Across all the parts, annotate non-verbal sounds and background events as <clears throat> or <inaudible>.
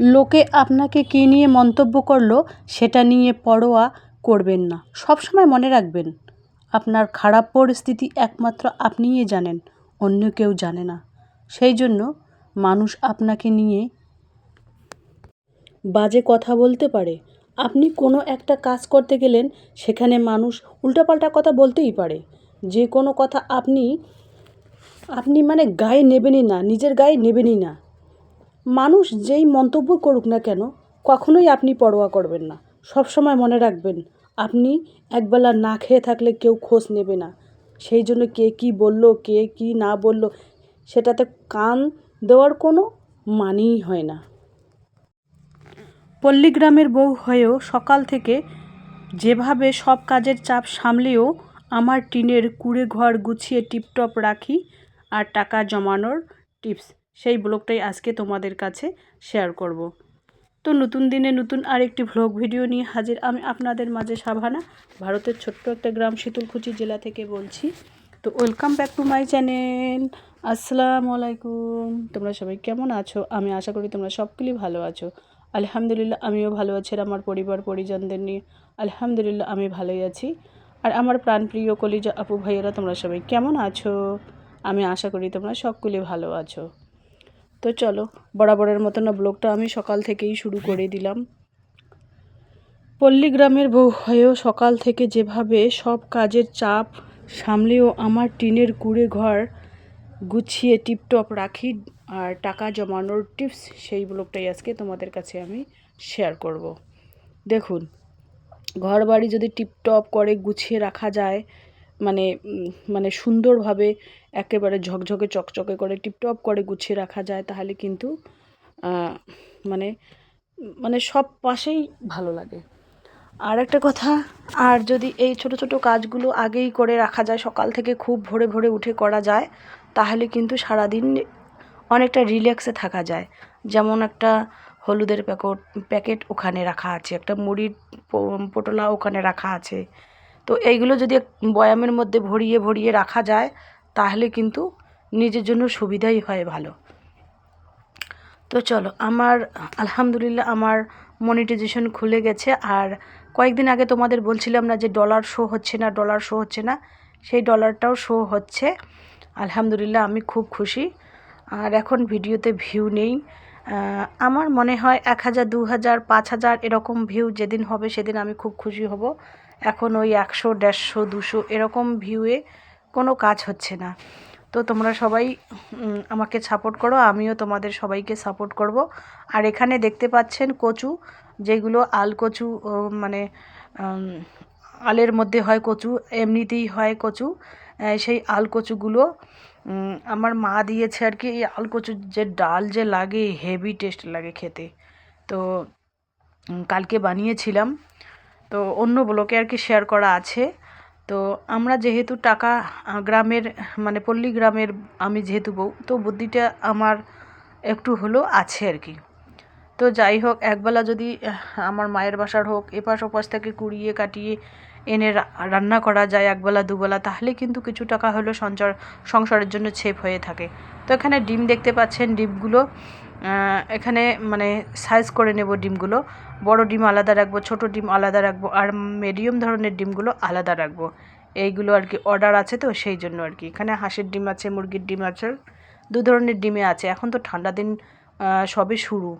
লোকে আপনাকে কী নিয়ে মন্তব্য করল সেটা নিয়ে পরোয়া করবেন না। সবসময় মনে রাখবেন, আপনার খারাপ পরিস্থিতি একমাত্র আপনিই জানেন, অন্য কেউ জানে না। সেই জন্য মানুষ আপনাকে নিয়ে বাজে কথা বলতে পারে। আপনি কোনো একটা কাজ করতে গেলেন, সেখানে মানুষ উল্টাপাল্টা কথা বলতেই পারে। যে কোনো কথা আপনি আপনি মানে গায়ে নেবেনই না, নিজের গায়ে নেবেনই না। মানুষ যেই মন্তব্য করুক না কেন, কখনোই আপনি পরোয়া করবেন না। সব সময় মনে রাখবেন, আপনি একবেলা না খেয়ে থাকলে কেউ খোঁজ নেবে না। সেই জন্য কে কী বলল, কে কী না বলল, সেটাতে কান দেওয়ার কোনো মানেই হয় না। পল্লীগ্রামের বউ হয়েও সকাল থেকে যেভাবে সব কাজের চাপ সামলেও আমার টিনের কুড়ে ঘর গুছিয়ে টিপটপ রাখি আর টাকা জমানোর টিপস। সেই ব্লগটাই আজকে তোমাদের কাছে শেয়ার করব। তো নতুন দিনে নতুন আরেকটি ভ্লগ ভিডিও নিয়ে হাজির আমি আপনাদের মাঝে সাভানা, ভারতের ছোট্ট একটা গ্রাম শীতলকুচি জেলা থেকে বলছি। তো welcome back to my channel আসসালামু আলাইকুম। তোমরা সবাই কেমন আছো? আমি আশা করি তোমরা সবগুলি ভালো আছো। আলহামদুলিল্লাহ, আমিও ভালো আছি আর আমার পরিবার, পরিজনদের নিয়ে আলহামদুলিল্লাহ আমি ভালোই আছি। আর আমার প্রাণপ্রিয় কলিজা আপু ভাইয়েরা, তোমরা সবাই কেমন আছো? আমি আশা করি তোমরা সকলে ভালো আছো। তো চলো, বরাবরের মতন ব্লগটা আমি সকাল থেকেই শুরু করে দিলাম পল্লীগ্রামের বউ হয়েও সকাল থেকে যেভাবে সব কাজের চাপ সামলেও আমার টিনের কুড়ে ঘর গুছিয়ে টিপটপ রাখি আর টাকা জমানোর টিপস, সেই ব্লগটাই আজকে তোমাদের কাছে আমি শেয়ার করব। দেখুন ঘর বাড়ি যদি টিপটপ করে গুছিয়ে রাখা যায় মানে মানে সুন্দরভাবে একেবারে ঝকঝকে, চকচকে করে, টিপটপ করে গুছিয়ে রাখা যায়, তাহলে কিন্তু মানে মানে সব পাশেই ভালো লাগে। আর একটা কথা, আর যদি এই ছোট ছোট কাজগুলো আগেই করে রাখা যায়, সকাল থেকে খুব ভোরে ভোরে উঠে করা যায়, তাহলে কিন্তু সারাদিন অনেকটা রিল্যাক্সে থাকা যায়। যেমন একটা হলুদের প্যাকট, প্যাকেট ওখানে রাখা আছে, একটা মুড়ির পোটলা ওখানে রাখা আছে তো এইগুলো যদি বয়ামের মধ্যে ভরিয়ে ভরিয়ে রাখা যায়, তাহলে কিন্তু নিজের জন্য সুবিধাই হয় ভালো। তো চলো, আমার, আলহামদুলিল্লাহ আমার মনিটাইজেশন খুলে গেছে। আর কয়েকদিন আগে তোমাদের বলছিলাম না যে ডলার শো হচ্ছে না ডলার শো হচ্ছে না, সেই ডলারটাও শো হচ্ছে। আলহামদুলিল্লাহ আমি খুব খুশি। আর এখন ভিডিওতে ভিউ নেই। আমার মনে হয় এক হাজার, দু হাজার, পাঁচ হাজার এরকম ভিউ যেদিন হবে সেদিন আমি খুব খুশি হব। এখন ওই একশো, দেড়শো, দুশো এরকম ভিউয়ে কোনো কাজ হচ্ছে না। তো তোমরা সবাই আমাকে সাপোর্ট করো, আমিও তোমাদের সবাইকে সাপোর্ট করব। আর এখানে দেখতে পাচ্ছেন কচু, যেগুলো আল কচু মানে আলের মধ্যে হয় কচু, এমনিতেই হয় কচু সেই আল কচুগুলো আমার মা দিয়েছে আর কি, এই আল কচুর যে ডাল যে লাগে হেভি টেস্ট লাগে খেতে। তো কালকে বানিয়েছিলাম তো অন্য ব্লকে আর কি শেয়ার করা আছে। তো আমরা যেহেতু টাকা গ্রামের মানে পল্লী গ্রামের আমি যেহেতু বউ, তো বুদ্ধিটা আমার একটু হলেও আছে আর কি। তো যাই হোক, একবেলা যদি আমার মায়ের বাসার হোক, এপাশ ওপাশ থেকে কুড়িয়ে কাটিয়ে এনে রান্না করা যায় একবেলা, দুবেলা, তাহলে কিন্তু কিছু টাকা হলেও সঞ্চয়, সংসারের জন্য ছেপ হয়ে থাকে। তো এখানে ডিম দেখতে পাচ্ছেন, ডিমগুলো এখানে মানে সাইজ করে নেব ডিমগুলো। বড় ডিম আলাদা রাখব, ছোট ডিম আলাদা রাখব, আর মিডিয়াম ধরনের ডিমগুলো আলাদা রাখব। এইগুলো আর কি অর্ডার আছে তো, সেই জন্য আর কি। এখানে হাঁসের ডিম আছে, মুরগির ডিম আছে, দু ধরনের ডিমে আছে। এখন তো ঠান্ডা দিন সবে শুরু।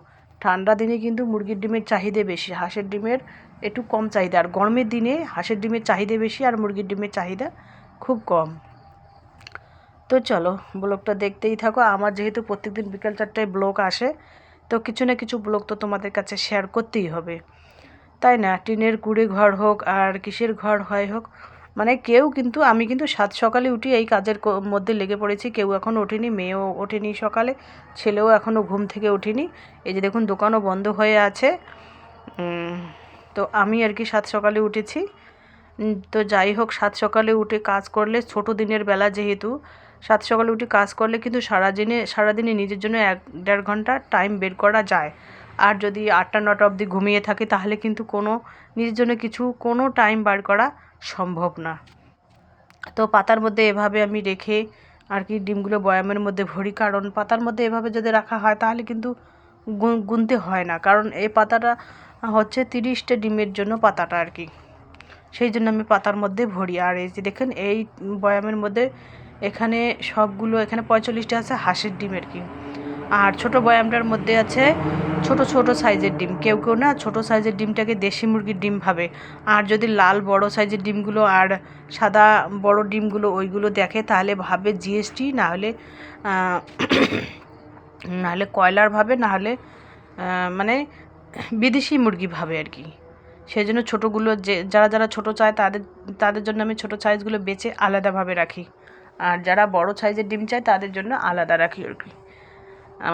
ঠান্ডা দিনে কিন্তু মুরগির ডিমের চাহিদা বেশি, হাঁসের ডিমের একটু কম চাহিদা। আর গরমের দিনে হাঁসের ডিমের চাহিদা বেশি, আর মুরগির ডিমের চাহিদা খুব কম। তো চলো ব্লগটা দেখতেই থাকো। আমার যেহেতু প্রত্যেকদিন বিকাল চারটায় ব্লগ আসে, তো কিছু না কিছু ব্লগ তো তোমাদের কাছে শেয়ার করতেই হবে। তাই না? টিনের কুড়ে ঘর হোক আর কিসের ঘর হয় হোক মানে কেউ কিন্তু, আমি কিন্তু সাত সকালে উঠি, এই কাজের মধ্যে লেগে পড়েছি। কেউ এখন ওঠেনি, মেয়েও ওঠেনি সকালে, ছেলেও এখনও ঘুম থেকে ওঠেনি। এই যে দেখুন, দোকানও বন্ধ হয়ে আছে। তো আমি আর কি সাত সকালে উঠেছি। তো যাই হোক, সাত সকালে উঠে কাজ করলে ছোট দিনের বেলা যেহেতু সাত সকালে উঠে কাজ করলে কিন্তু সারাদিনে সারাদিনে নিজের জন্য এক, দেড় ঘণ্টা টাইম বের করা যায়। আর যদি আটটা, নটা অবধি ঘুমিয়ে থাকে, তাহলে কিন্তু কোনো, নিজের জন্য কিছু, কোনো টাইম বার করা সম্ভব না। তো পাতার মধ্যে এভাবে আমি রেখে আর কি ডিমগুলো বয়ামের মধ্যে ভরি, কারণ পাতার মধ্যে এভাবে যদি রাখা হয়, তাহলে কিন্তু গুন- গুনতে হয় না। কারণ এই পাতাটা হচ্ছে তিরিশটা ডিমের জন্য পাতাটা আর কি। সেই জন্য আমি পাতার মধ্যে ভরি। আর এই যে দেখেন, এই বয়ামের মধ্যে এখানে সবগুলো এখানে পঁয়তাল্লিশটা আছে হাঁসের ডিম আর কি। আর ছোট বয়ামটার মধ্যে আছে ছোট ছোট সাইজের ডিম। কেউ কেউ না ছোট সাইজের ডিমটাকে দেশি মুরগির ডিম ভাবে। আর যদি লাল বড় সাইজের ডিমগুলো আর সাদা বড় ডিমগুলো ওইগুলো দেখে তাহলে ভাবে জিএসটি না হলে আহ, <clears throat> নাহলে কয়লার ভাবে নাহলে মানে বিদেশি মুরগি ভাবে আর কি। সেই জন্য ছোটোগুলো যে যারা যারা ছোট চায় তাদের তাদের জন্য আমি ছোট সাইজগুলো বেছে আলাদাভাবে রাখি। আর যারা বড় সাইজের ডিম চায় তাদের জন্য আলাদা রাখি আর কি।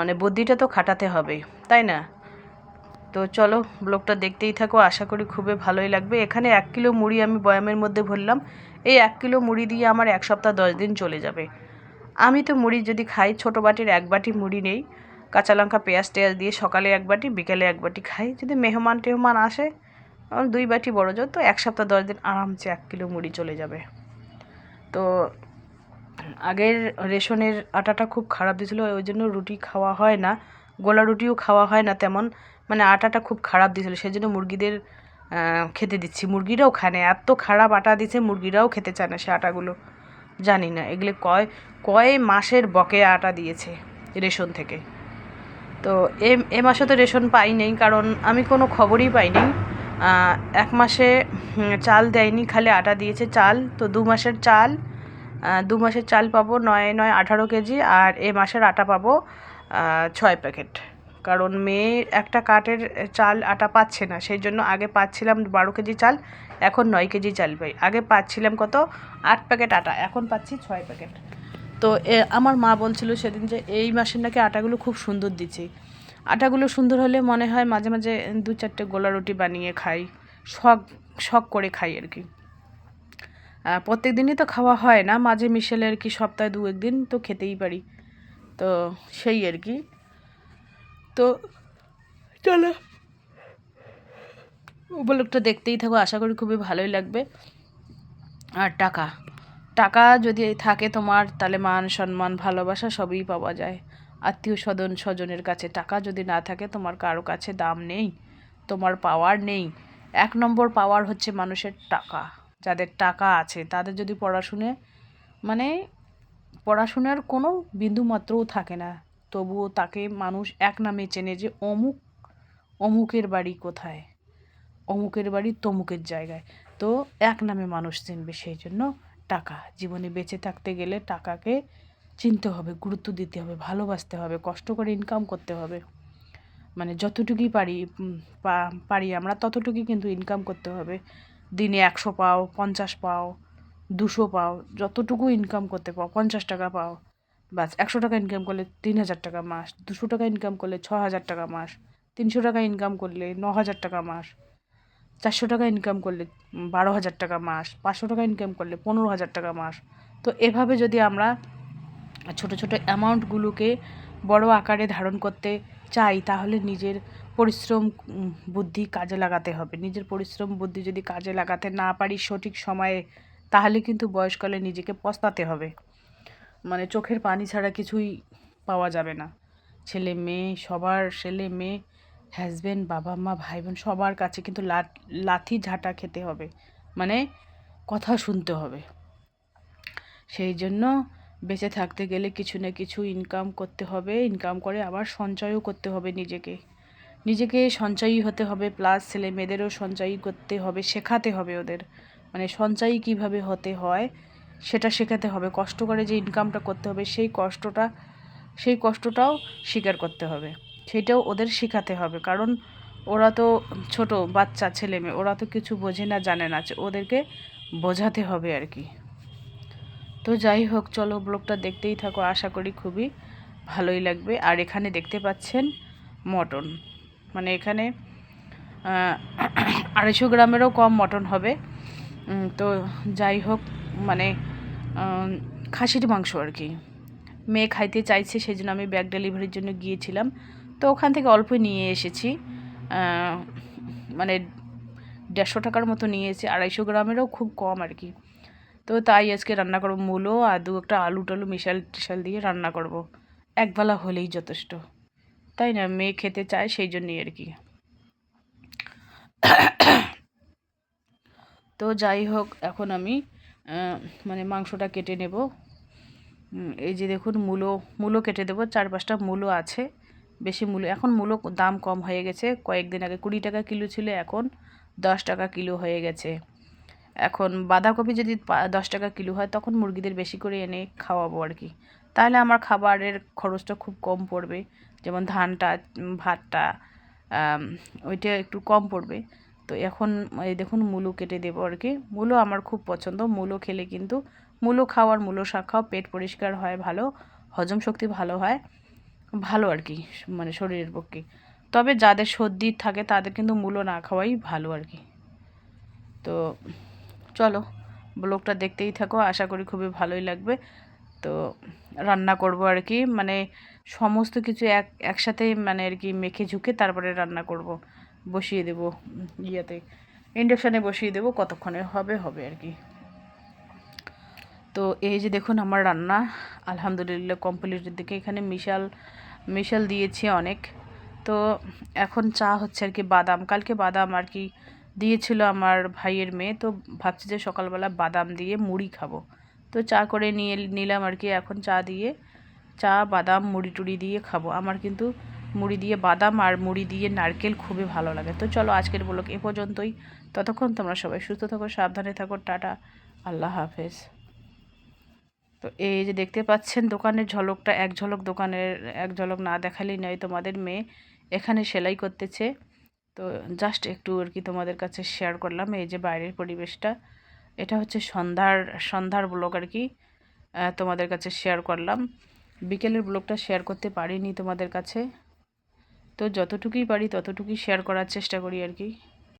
মানে বুদ্ধিটা তো খাটাতে হবে তাই না? তো চলো, ব্লগটা দেখতেই থাকো, আশা করি খুবই ভালোই লাগবে। এখানে এক কিলো মুড়ি আমি বয়ামের মধ্যে ভরলাম। এই এক কিলো মুড়ি দিয়ে আমার এক সপ্তাহ দশ দিন চলে যাবে। আমি তো মুড়ি যদি খাই, ছোটো বাটির এক বাটি মুড়ি নেই। কাঁচা লঙ্কা, পেঁয়াজ টেয়াজ দিয়ে সকালে এক বাটি, বিকেলে এক বাটি খাই। যদি মেহমান টেহমান আসে দুই বাটি বড় জোর তো এক সপ্তাহ দশ দিন আরামসে এক কিলো মুড়ি চলে যাবে। তো আগের রেশনের আটাটা খুব খারাপ দিয়েছিলো, ওই জন্য রুটি খাওয়া হয় না। গোলা রুটিও খাওয়া হয় না তেমন। মানে আটাটা খুব খারাপ দিয়েছিলো সেই জন্য মুরগিদের খেতে দিচ্ছি। মুরগিরাও খায় না, এত খারাপ আটা দিছে মুরগিরাও খেতে চায় না সে আটাগুলো। জানি না, এগুলো কয় কয় মাসের বকেয়া আটা দিয়েছে রেশন থেকে। তো এ এ মাসে তো রেশন পাই নেই, কারণ আমি কোনো খবরই পাইনি এক মাসে চাল দেয়নি, খালি আটা দিয়েছে চাল, তো দু মাসের চাল দু মাসের চাল পাবো নয় নয়, আঠারো কেজি আর এ মাসের আটা পাবো ছয় প্যাকেট। কারণ মেয়ে একটা কাঠের চাল আটা পাচ্ছে না, সেই জন্য আগে পাচ্ছিলাম বারো কেজি চাল, এখন নয় কেজি চাল পাই। আগে পাচ্ছিলাম কত? আট প্যাকেট আটা, এখন পাচ্ছি ছয় প্যাকেট। তো আমার মা বলছিল সেদিন যে এই মাসের নাকি আটাগুলো খুব সুন্দর দিচ্ছে। আটাগুলো সুন্দর হলে মনে হয় মাঝে মাঝে দু চারটে গোলা রুটি বানিয়ে খাই, শখ শখ করে খাই আর কি। প্রত্যেক দিনই তো খাওয়া হয় না। মাঝে মিশেলে আর কি সপ্তাহে দু একদিন তো খেতেই পারি। তো সেই আর কি। তো চলো। উপলক্ষটা দেখতেই থাকো। আশা করি খুবই ভালোই লাগবে। আর টাকা। টাকা যদি থাকে তোমার, তাহলে মান সম্মান, ভালোবাসা সবই পাওয়া যায়। আত্মীয় স্বজন, স্বজনের কাছে। টাকা যদি না থাকে, তোমার কারও কাছে দাম নেই। তোমার পাওয়ার নেই। এক নম্বর পাওয়ার হচ্ছে মানুষের টাকা। যাদের টাকা আছে, তাদের যদি পড়াশুনে মানে পড়াশোনার কোনো বিন্দুমাত্রও থাকে না, তবুও তাকে মানুষ এক নামে চেনে যে অমুক, অমুকের বাড়ি কোথায়, অমুকের বাড়ি তমুকের জায়গায়। তো এক নামে মানুষ চিনবে সেই জন্য টাকা। জীবনে বেঁচে থাকতে গেলে টাকাকে চিনতে হবে, গুরুত্ব দিতে হবে, ভালোবাসতে হবে, কষ্ট করে ইনকাম করতে হবে। মানে যতটুকুই পারি পারি আমরা, ততটুকুই কিন্তু ইনকাম করতে হবে। দিনে একশো পাও, পঞ্চাশ পাও, দুশো পাও, যতটুকু ইনকাম করতে পাও, পঞ্চাশ টাকা পাও। বাস একশো টাকা ইনকাম করলে তিন হাজার টাকা মাস, দুশো টাকা ইনকাম করলে ছ হাজার টাকা মাস, তিনশো টাকা ইনকাম করলে ন হাজার টাকা মাস, চারশো টাকা ইনকাম করলে বারো হাজার টাকা মাস, পাঁচশো টাকা ইনকাম করলে পনেরো হাজার টাকা মাস। তো এভাবে যদি আমরা ছোট ছোট অ্যামাউন্টগুলোকে বড় আকারে ধারণ করতে চাই, তাহলে নিজের পরিশ্রম বুদ্ধি কাজে লাগাতে হবে। নিজের পরিশ্রম, বুদ্ধি যদি কাজে লাগাতে না পারি সঠিক সময়ে, তাহলে কিন্তু বয়সকালে নিজেকে পস্তাতে হবে। মানে চোখের পানি ছাড়া কিছুই পাওয়া যাবে না। ছেলে, মেয়ে, সবার ছেলে, মেয়ে হাজব্যান্ড বাবা, মা ভাই বোন সবার কাছে কিন্তু লাথি ঝাঁটা খেতে হবে। মানে কথা শুনতে হবে। সেই জন্য বেঁচে থাকতে গেলে কিছু না কিছু ইনকাম করতে হবে ইনকাম করে আবার সঞ্চয়ও করতে হবে নিজেকে। নিজেকে সঞ্চয়ী হতে হবে প্লাস ছেলে মেয়েদেরও সঞ্চয়ী করতে হবে, শেখাতে হবে ওদের। মানে সঞ্চয়ী কীভাবে হতে হয়, সেটা শেখাতে হবে। কষ্ট করে যে ইনকামটা করতে হবে, সেই কষ্টটা, সেই কষ্টটাও স্বীকার করতে হবে। সেটাও ওদের শেখাতে হবে। কারণ ওরা তো ছোট, বাচ্চা, ছেলে মেয়ে, ওরা তো কিছু বোঝে না, জানে না। ওদেরকে বোঝাতে হবে আর কি। তো যাই হোক, চলো ব্লগটা দেখতেই থাকো, আশা করি খুবই ভালোই লাগবে। আর এখানে দেখতে পাচ্ছেন মটন। মানে এখানে আড়াইশো গ্রামেরও কম মটন হবে। তো যাই হোক মানে খাসির মাংস আর কি। মেয়ে খাইতে চাইছে সেই জন্য আমি ব্যাগ ডেলিভারির জন্য গিয়েছিলাম। তো ওখান থেকে অল্প নিয়ে এসেছি। মানে দেড়শো টাকার মতো নিয়ে এসেছি। আড়াইশো গ্রামেরও খুব কম আর কি। তো তাই আজকে রান্না করব মূলো আর দু একটা আলু টালু মিশাল টিশাল দিয়ে রান্না করব। একবেলা হলেই যথেষ্ট। তাই না? মেয়ে খেতে চায় সেই জন্যই আর কি। তো যাই হোক, এখন আমি মানে মাংসটা কেটে নেব। এই যে দেখুন মূলো মূলো কেটে দেবো। চার পাঁচটা মূলো আছে। বেশি মূলো, এখন মূলো দাম কম হয়ে গেছে। কয়েকদিন আগে কুড়ি টাকা কিলো ছিল, এখন দশ টাকা কিলো হয়ে গেছে। এখন বাঁধাকপি যদি দশ টাকা কিলো হয়, তখন মুরগিদের বেশি করে এনে খাওয়াবো আর কি। তাহলে আমার খাবারের খরচটা খুব কম পড়বে। যেমন ধানটা ভাতটা ওইটা একটু কম পড়বে। তো এখন এই দেখুন মূলো কেটে দেবো আর কি। মূলো আমার খুব পছন্দ। মূলো খেলে কিন্তু মূলো খাওয়ার মূলো শাক খাও পেট পরিষ্কার হয়, ভালো, হজম শক্তি ভালো হয়, ভালো আর কি মানে শরীরের পক্ষে। তবে যাদের সর্দি থাকে, তাদের কিন্তু মূলো না খাওয়াই ভালো আর কি। তো চলো ব্লগটা দেখতেই থাকো, আশা করি খুবই ভালোই লাগবে। তো রান্না করব আর কি মানে সমস্ত কিছু এক, একসাথে মানে আর কি মেখে ঝুঁকে তারপরে রান্না করব, বসিয়ে দেব ইয়েতে, ইন্ডাকশানে বসিয়ে দেবো, কতক্ষণে হবে হবে আর কি। তো এই যে দেখুন আমার রান্না, আলহামদুলিল্লাহ কমপ্লিটের দিকে, এখানে মিশাল মিশাল দিয়েছি অনেক। তো এখন চা হচ্ছে আর কি, বাদাম, কালকে বাদাম আর কি দিয়েছিল আমার ভাইয়ের মেয়ে, তো ভাবছি যে সকালবেলা বাদাম দিয়ে মুড়ি খাব। তো চা করে নিয়ে নিলাম আর কি, এখন চা দিয়ে চা, বাদাম, মুড়ি টুড়ি দিয়ে খাব। আমার কিন্তু মুড়ি দিয়ে বাদাম আর মুড়ি দিয়ে নারকেল খুবই ভালো লাগে। তো চলো আজকের ব্লগ এ পর্যন্তই। ততক্ষণ তোমরা সবাই সুস্থ থাকো, সাবধানে থাকো, টাটা, আল্লাহ হাফেজ। তো এই যে দেখতে পাচ্ছেন দোকানের ঝলকটা, এক ঝলক দোকানের, এক ঝলক না দেখালেই নয় তোমাদের মেয়ে এখানে সেলাই করতেছে। তো জাস্ট একটু আর কি তোমাদের কাছে শেয়ার করলাম এই যে বাইরের পরিবেশটা। এটা হচ্ছে সন্ধ্যার সন্ধ্যার ব্লগ আর কি তোমাদের কাছে শেয়ার করলাম। বিকেলের ব্লগটা শেয়ার করতে পারিনি তোমাদের কাছে। তো যতটুকুই পারি ততটুকুই শেয়ার করার চেষ্টা করি আর কি।